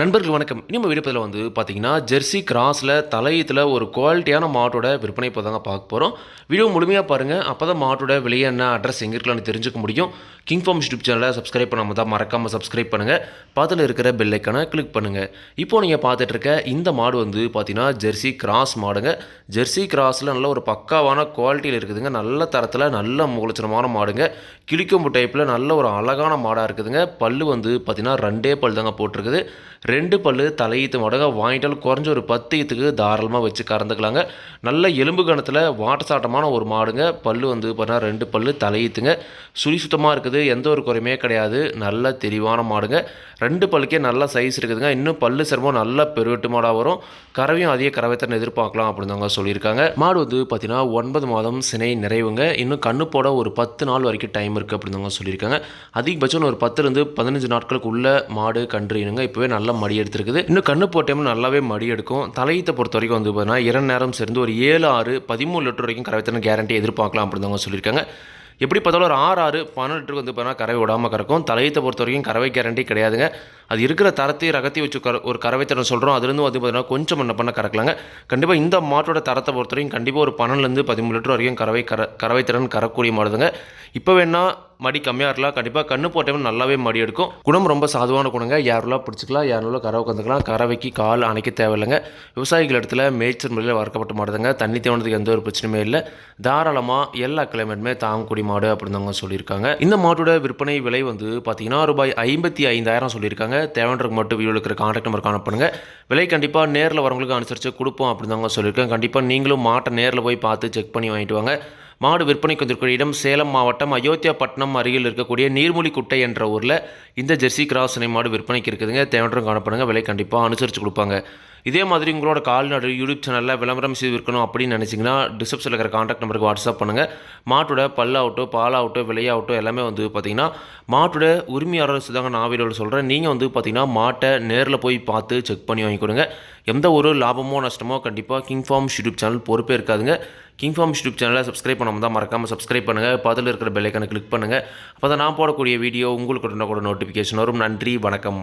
நண்பர்கள் வணக்கம். இனிமே விடுப்பதில் வந்து பார்த்தீங்கன்னா ஜெர்சி கிராஸில் தலையத்தில் ஒரு குவாலிட்டியான மாட்டோட விற்பனை இப்போ தாங்க பார்க்க போகிறோம் வீடியோ முழுமையாக பாருங்கள் அப்போ தான் மாட்டோட விலையை என்ன அட்ரஸ் எங்கே இருக்கலாம்னு தெரிஞ்சுக்க முடியும். கிங் ஃபார்ம் யூடியூப் சேனலை சப்ஸ்கிரைப் பண்ணாமல் தான் மறக்காமல் சப்ஸ்கிரைப் பண்ணுங்கள் பக்கத்தில் இருக்கிற பெல் ஐக்கானை கிளிக் பண்ணுங்கள் இப்போ நீங்கள் பார்த்துட்டு இருக்க இந்த மாடு வந்து பார்த்தீங்கன்னா ஜெர்சி கிராஸ் மாடுங்க. ஜெர்சி கிராஸில் நல்ல ஒரு பக்காவான குவாலிட்டியில் இருக்குதுங்க. நல்ல தரத்தில் நல்ல முகலட்சணமான மாடுங்க. கிளிக்கொம்பு டைப்பில் நல்ல ஒரு அழகான மாடாக இருக்குதுங்க. பல்லு வந்து பார்த்தீங்கன்னா ரெண்டே பல் தாங்க போட்டிருக்குது. ரெண்டு பல்லு தலையீத்து மடங்க வாங்கிட்டால் குறைஞ்ச ஒரு பத்து ஈத்துக்கு தாராளமாக வச்சு கறந்துக்கலாங்க. நல்ல எலும்பு கணத்தில் வாட்டசாட்டமான ஒரு மாடுங்க. பல்லு வந்து பார்த்தீங்கன்னா ரெண்டு பல்லு தலையீத்துங்க. சுழி சுத்தமாக இருக்குது. எந்த ஒரு குறையுமே கிடையாது. நல்ல தெளிவான மாடுங்க. ரெண்டு பல்லுக்கே நல்ல சைஸ் இருக்குதுங்க. இன்னும் பல்லு சிரமம் நல்ல பெருவெட்டு மாடாக வரும். கறவையும் அதிக கறவைத்தனை எதிர்பார்க்கலாம் அப்படின்னு அவங்க சொல்லியிருக்காங்க. மாடு வந்து பார்த்தீங்கன்னா ஒன்பது மாதம் சினை நிறைவுங்க. இன்னும் கண்ணு போட ஒரு பத்து நாள் வரைக்கும் டைம் இருக்குது அப்படின்னு அவங்க சொல்லியிருக்காங்க. அதிகபட்சம் ஒரு பத்துலேருந்து பதினஞ்சு நாட்களுக்கு உள்ள மாடு கன்றுனுங்க இப்போவே நல்ல மடி எடுத்திருக்குது. இன்னும் கண்ணு போட்டோம்னா நல்லாவே மடி எடுக்கும். தலையீத்தை பொறுத்த வரைக்கும் வந்து பார்த்தீங்கன்னா இரண்டு நேரம் சேர்ந்து ஒரு ஏழு ஆறு பதிமூணு லிட்டர் வரைக்கும் கறவைத்தன கேரண்டி எதிர்பார்க்கலாம் அப்படின்னு சொல்லியிருக்காங்க. எப்படி பார்த்தாலும் ஒரு ஆறு ஆறு பன்னெண்டு லிட்டருக்கு வந்து பார்த்தீங்கன்னா கறவை விடாமல் கறக்கும். தலையத்தை பொறுத்த வரைக்கும் கறவை கேரண்டி கிடையாதுங்க. அது இருக்கிற தரத்தையும் ரகத்தையும் வச்சு கற ஒரு கறவைத்தரம் சொல்கிறோம் அதுலேருந்து வந்து பார்த்தீங்கன்னா கொஞ்சம் பண்ண பண்ண கறக்கலாங்க. கண்டிப்பாக இந்த மாட்டோட தரத்தை பொறுத்த வரைக்கும் கண்டிப்பாக ஒரு பன்னெண்டுலேருந்து பதிமூணு லிட்டர் வரைக்கும் கறவை கற கறவைத்திறன் கறக்கூடிய மாடுதுங்க. இப்போ வேணால் மடி கம்மியாக இருக்கலாம். கண்டிப்பாக கண்ணு போட்டவன் நல்லாவே மடி எடுக்கும். குணம் ரொம்ப சாதுவான குணங்க. யாரெல்லாம் பிடிச்சிக்கலாம் யாரெல்லாம் கறவை உட்காந்துக்கலாம். கறவைக்கு கால் அணைக்க தேவையில்லைங்க. விவசாயிகள் இடத்துல மேய்ச்சல் முறையில் வளர்க்கப்பட்ட மாடுதுங்க. தண்ணி தேவனதுக்கு எந்த ஒரு பிரச்சனையுமே இல்லை. தாராளமாக எல்லா கிளைமேட்டுமே தாங்கக்கூடிய மாடு அப்படின்னு சொல்லியிருக்காங்க. இந்த மாட்டோட விற்பனை விலை வந்து பார்த்தீங்கன்னா ரூபாய் ஐம்பத்தி ஐந்தாயிரம் சொல்லியிருக்காங்க. தேவைன்றக்கு மட்டும் வீடியோ இருக்கிற கான்டாக்ட் நம்பர் காணப்படுங்க விலை கண்டிப்பாக நேரில் வரவங்களுக்கு அனுசரித்து கொடுப்போம் அப்படின்னு சொல்லியிருக்காங்க கண்டிப்பாக நீங்களும் மாட்டை நேரில் போய் பார்த்து செக் பண்ணி வாங்கிட்டு வாங்க. மாடு விற்பனைக்கு வந்திருக்கிற இடம் சேலம் மாவட்டம் அயோத்தியாப்பட்டினம் அருகில் இருக்கக்கூடிய நீர்மொழிக்குட்டை என்ற ஊரில் இந்த ஜெர்சி கிராசனை மாடு விற்பனைக்கு இருக்குதுங்க. தேவையான காணப்படுங்க விலை கண்டிப்பாக அனுசரித்து கொடுப்பாங்க. இதே மாதிரி உங்களோட கால்நடை யூடியூப் சேனலில் விளம்பரம் செய்து விற்கணும் அப்படின்னு நினச்சிங்கன்னா டிஸ்கிரிப்ஷனில் இருக்கிற காண்டாக்ட் நம்பருக்கு வாட்ஸ்அப் பண்ணுங்கள் மாட்டோட பல்லாகட்டும் பாலாகட்டும் விலையாகட்டும் எல்லாமே வந்து பார்த்திங்கன்னா மாட்டோட உரிமையாளர் சுதாங்க நான் வீடியோவில் சொல்கிறேன் நீங்கள் வந்து பார்த்திங்கன்னா மாட்டை நேரில் போய் பார்த்து செக் பண்ணி வாங்கி கொடுங்க. எந்த ஒரு லாபமோ நஷ்டமோ கண்டிப்பாக கிங் ஃபார்ம் யூடியூப் சேனல் பொறுப்பே இருக்காதுங்க. கிங்ஃபார்ம் யூடியூப் சேனலை சப்ஸ்கிரைப் பண்ணாமல் தான் மறக்காமல் சப்ஸ்கிரைப் பண்ணுங்கள் பதில் இருக்கிற பெல்லைக்கான கிளிக் பண்ணுங்கள் அப்போ தான் நான் போடக்கூடிய வீடியோ உங்களுக்கு கூட கூட நோட்டிஃபிகேஷன் வரும். நன்றி வணக்கம்.